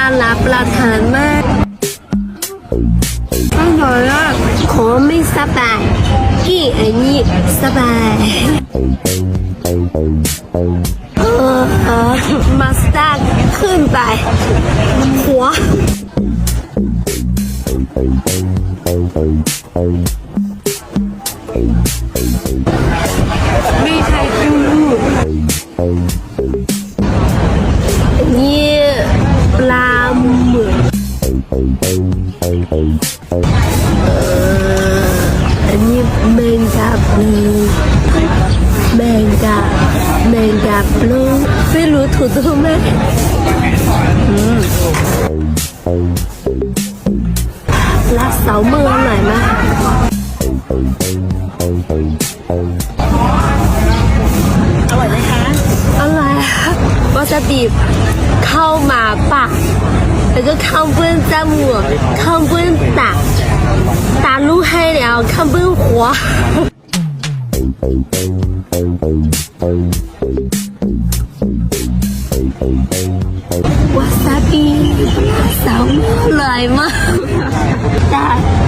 น่ารับประทานมากอร่อยอะขอไม่สบายกินอันนี้สบายเออเออมาสตาร์ขึ้นไปหัวไม่ใช่ดูนี่ แมงกาบลูแมงกาแมงกาบลูไม่รู้ถูกต้องไหมอืมรักเสาเมืองหน่อยไหมอร่อยไหมคะอะไรวาซาบิเข้ามาปากแล้วก็ข้าเบื้องจมูกข้าเบื้องตาต บื้อหัว วาซาบิสาวอร่อยมาก